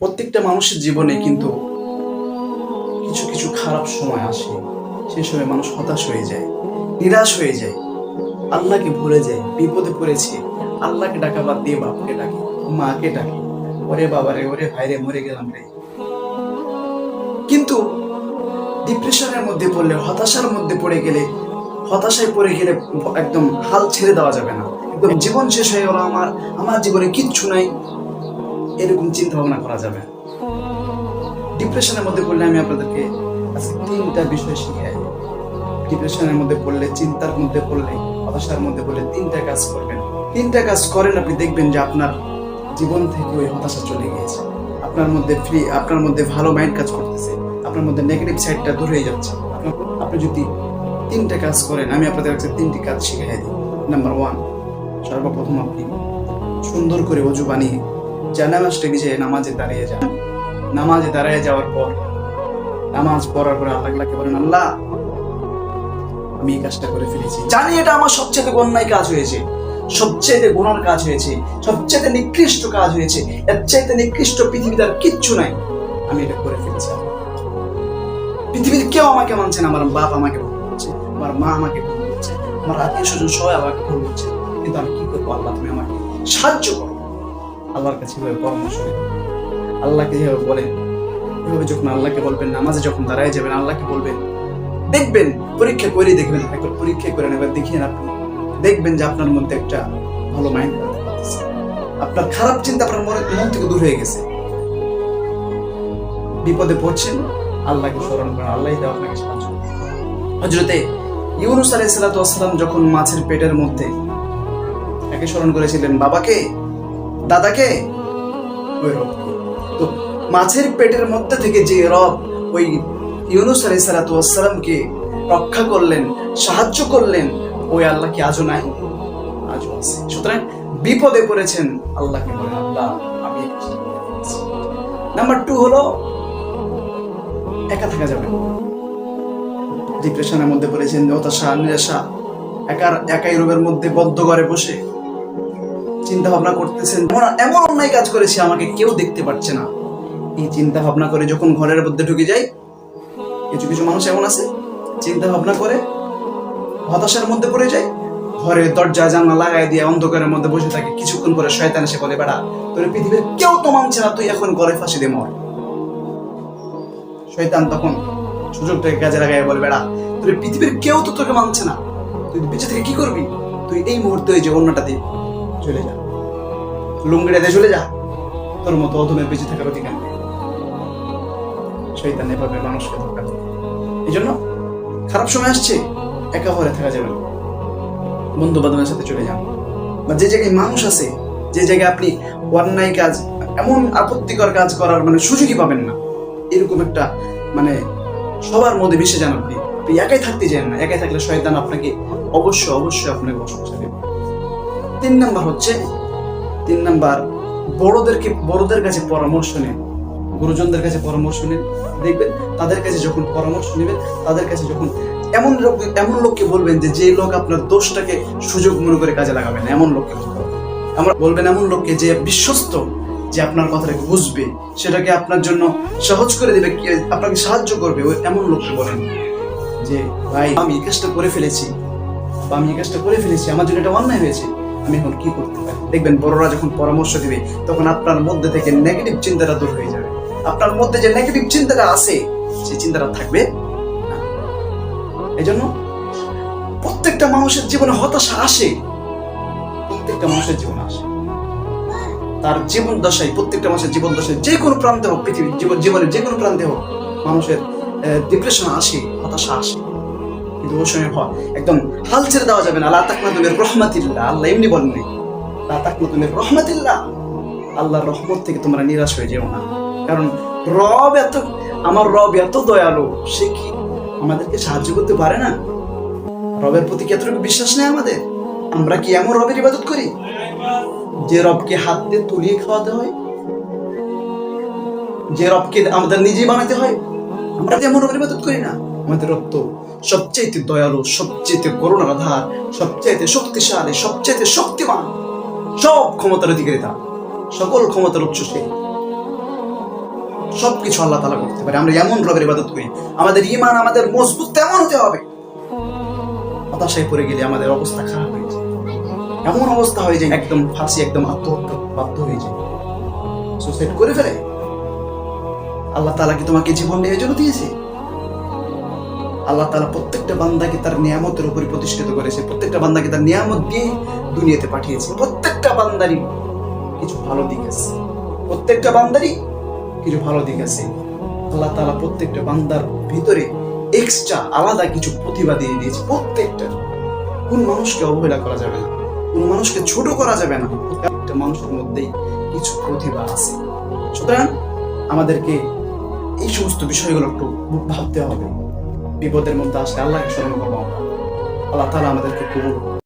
প্রত্যেকটা মানুষের জীবনে কিন্তু কিছু কিছু খারাপ সময় আসে। সেই সময় মানুষ হতাশ হয়ে যায়, নিরাশ হয়ে যায়, আল্লাহকে ভুলে যায়, বিপদে পড়েছে। আল্লাহকে ডাকা বাদ দিয়ে বাপকে ডাকে, মাকে ডাকে। ওরে বাবারে ওরে ভাইরে মরে গেলাম রে। কিন্তু ডিপ্রেশনের মধ্যে পড়লে, হতাশার মধ্যে পড়ে গেলে, হতাশায় পড়ে গেলে একদম হাল ছেড়ে দেওয়া যাবে না। একদম জীবন শেষ হয়ে গেল, আমার আমার জীবনে কিচ্ছু নাই। এরকম চিন্তা ভাবনা করা যাবে। ডিপ্রেশনের মধ্যে পড়লে আমি আপনাদেরকে তিনটা বিষয় শিখাই ডিপ্রেশনের মধ্যে পড়লে, চিন্তার মধ্যে পড়লে, হতাশার মধ্যে পড়লে তিনটা কাজ করবেন। তিনটা কাজ করেন, আপনি দেখবেন যে আপনার জীবন থেকে ওই হতাশা চলে গিয়েছে। আপনার মধ্যে ফ্রি আপনার মধ্যে ভালো মাইন্ড কাজ করতেছে। আপনার মধ্যে নেগেটিভ সাইডটা দূর হয়ে যাচ্ছে। আপনি যদি তিনটা কাজ করেন, আমি আপনাদের কাছে তিনটি কাজ শিখাই দিই। নাম্বার ওয়ান সর্বপ্রথম আপনি সুন্দর করে অজু বানিয়ে জানামাজটা গিয়ে নামাজে দাঁড়িয়ে যান। নামাজে দাঁড়িয়ে যাওয়ার পর, নামাজ পড়ার পরে আল্লাহকে বলেন, আল্লাহ, আমি এই কাজটা করে ফেলেছি। জানি এটা আমার সবচেয়ে অন্যায় কাজ হয়েছে সবচেয়ে গুণার কাজ হয়েছে সবচেয়ে নিকৃষ্ট কাজ হয়েছে, এর চাইতে নিকৃষ্ট পৃথিবীতে আর কিচ্ছু নাই। আমি এটা করে ফেলেছি। পৃথিবীতে কেউ আমাকে মানছে না, আমার বাপ আমাকে ভুল করছে আমার মা আমাকে ভুল করছে আমার আত্মীয় স্বজন সবাই আমাকে ভুল করছে কিন্তু আমি কি করব? আল্লাহ তুমি আমাকে সাহায্য করো। আল্লাহর কাছে এভাবে পরামর্শ আল্লাহকে যেভাবে বলেন এভাবে যখন আল্লাহকে বলবেন, নামাজে যখন দাঁড়ায় যাবেন, আল্লাহকে বলবেন, দেখবেন, পরীক্ষা করে দেখবেন একবার পরীক্ষা করেন এবার দেখিয়ে আপনি। দেখবেন যে আপনার মধ্যে একটা ভালো মাইন্ড আপনার খারাপ চিন্তা আপনার মনে, মন থেকে দূর হয়ে গেছে। বিপদে পড়ছেন, আল্লাহকে স্মরণ করেন আল্লাহ আপনাকে সাহায্য। হজরতে ইউনুস আলাইহিস সালাতু যখন মাছের পেটের মধ্যে একে স্মরণ করেছিলেন, বাবাকে দাদাকে? ওই রবকে তো মাছের পেটের মধ্যে থেকে যে রব ওই ইউনুস আলাইহিস সালাতু ওয়াসসালামকে রক্ষা করলেন, সাহায্য করলেন, ওই আল্লাহ কি আজও নাই? আজও আছে। সুতরাং বিপদে পড়েছেন আল্লাহকে বলেন আল্লাহ, আমি নাম্বার টু হলো, একা থাকা যাবে ডিপ্রেশনের মধ্যে পড়েছেন হতাশা নিরাশা, একার, একাই রোগের মধ্যে বদ্ধ ঘরে বসে। চিন্তা ভাবনা করতেছেন, এমন- অন্যায় কাজ করেছি আমাকে কেউ দেখতে পাচ্ছে না। এই চিন্তা ভাবনা করে যখন ঘরের মধ্যে ঢুকে যাই, কিছু কিছু মানুষ এমন আছে চিন্তা ভাবনা করে, হতাশার মধ্যে পড়ে যায় ঘরে দরজা, জানলা লাগাই দিয়ে অন্ধকারের মধ্যে বসে থাকে। কিছুক্ষণ পরে শয়তান এসে বলে, বেড়া, তোর পৃথিবীর কেউ তো মানছে না, তুই এখন ঘরে ফাঁসি দে, মর। শয়তান তখন সুযোগটাকে কাজে লাগাই বলে, বেড়া, তোর পৃথিবীর কেউ তো তোকে মানছে না। তুই বেঁচে থেকে কি করবি? তুই এই মুহূর্তে ওই যে অন্যটা দিয়ে চলে যা। লুঙ্গিটা দিয়ে চলে যা। তোর মতো অধমের বেঁচে থাকার অধিকার শৈতান এভাবে মানুষকে ধোকা এই জন্য খারাপ সময় আসছে, একা ঘরে থাকা যাবে না। বন্ধু বান্ধবের সাথে চলে যান বা যে জায়গায় মানুষ আছে, যে জায়গায় আপনি অন্যায় কাজ, এমন আপত্তিকর কাজ করার মানে সুযোগই পাবেন না। এরকম একটা মানে সবার মধ্যে মিশে যান আপনি। আপনি একাই থাকতে চান না। একাই থাকলে শয়তান আপনাকে অবশ্যই অবশ্যই আপনাকে প্রশংসা দেবে। তিন নাম্বার হচ্ছে, তিন নাম্বার, বড়দেরকে, বড়দের কাছে পরামর্শ নিন। গুরুজনদের কাছে পরামর্শ নিন। দেখবেন তাদের কাছে যখন পরামর্শ নেবেন, তাদের কাছে যখন এমন লোক, এমন লোককে বলবেন যে যে লোক আপনার দোষটাকে সুযোগ মনে করে কাজে লাগাবেন এমন লোককে। আমরা বলবেন এমন লোককে যে বিশ্বস্ত, যে আপনার কথাটাকে বুঝবে, সেটাকে আপনার জন্য সহজ করে দেবে আপনাকে সাহায্য করবে, ওই এমন লোককে বলেন যে, ভাই, আমি এই কাজটা করে ফেলেছি, বা আমি এই কাজটা করে ফেলেছি, আমার জন্য এটা অন্যায় হয়েছে। আমি এখন কি করতে পারি দেখবেন বড়রা যখন পরামর্শ দিবে, তখন আপনার মধ্যে থেকে নেগেটিভ চিন্তাটা দূর হয়ে যাবে। আপনার মধ্যে যে নেগেটিভ চিন্তাটা আছে, সেই চিন্তাটা থাকবে না। এই জন্য প্রত্যেকটা মানুষের জীবনে হতাশা আসে। প্রত্যেকটা মানুষের জীবনে আসে। তার জীবন দশায়, প্রত্যেকটা মানুষের জীবন দশায়, যে কোনো প্রান্তে হোক, পৃথিবীর জীবন, জীবনের যে কোনো প্রান্তে হোক, মানুষের ডিপ্রেশন আসে, হতাশা আসে। কিন্তু ওই সময় হয় একদম হাল ছেড়ে দেওয়া যাবে না। আল্লাহ তাকনা তুমি রহমাতিল্লাহ, আল্লাহ এমনি বলেন আল্লাহ তাকনা তুমি রহমাতিল্লাহ, আল্লাহর রহমত থেকে তোমরা নিরাশ হয়ে যেও না। কারণ রব এত, আমার রব এত দয়ালু, সে কি আমাদেরকে সাহায্য করতে পারে না? রবের প্রতি কি এতটুকু বিশ্বাস নেই আমাদের? আমরা কি এমন রবের ইবাদত করি? যে রবকে হাত দিয়ে তুলিয়ে খাওয়াতে হয়? যে রবকে আমাদের নিজেই বানাতে হয়? আমরা তো এমন ইবাদত করি না, আমাদের রব তো সবচাইতে দয়ালু, সবচাইতে করুণার আধার, সবচাইতে শক্তিশালী, সবচাইতে শক্তিমান, সব ক্ষমতার অধিকারী তার সকল ক্ষমতার উৎস সে। সবকিছু আল্লাহ তালা করতে পারে। আমরা এমন রবের ইবাদত করি, আমাদের ইমান আমাদের মজবুত তেমন হতে হবে। হতাশায় পড়ে গেলে আমাদের অবস্থা খারাপ হয়ে যায়। এমন অবস্থা হয়ে যায়, একদম ফাঁসি, একদম আত্মহত্যা বাধ্য হয়ে যায়। সুসাইড করে ফেলে। আল্লাহ তালা কি তোমাকে জীবন এই জন্য দিয়েছে? আল্লাহ তালা প্রত্যেকটা বান্দাকে তার নিয়ামতের উপরে প্রতিষ্ঠিত করেছে। প্রত্যেকটা বান্দাকে তার নিয়ামত দিয়ে দুনিয়াতে পাঠিয়েছে। প্রত্যেকটা বান্দারই কিছু ভালো দিক আছে। প্রত্যেকটা বান্দারই কিছু ভালো দিক আছে। আল্লাহ তালা প্রত্যেকটা বান্দার ভিতরে এক্সট্রা আলাদা কিছু প্রতিভা দিয়ে দিয়েছে। প্রত্যেকটা। কোন মানুষকে অবহেলা করা যাবে না। কোন মানুষকে ছোট করা যাবে না। প্রত্যেকটা মানুষের মধ্যেই কিছু প্রতিভা আছে। সুতরাং আমাদেরকে এই সমস্ত বিষয়গুলো একটু ভাবতে হবে বিপদের মধ্যে আসলে আল্লাহ স্মরণ করব। আল্লাহ তালা আমাদেরকে কবুল।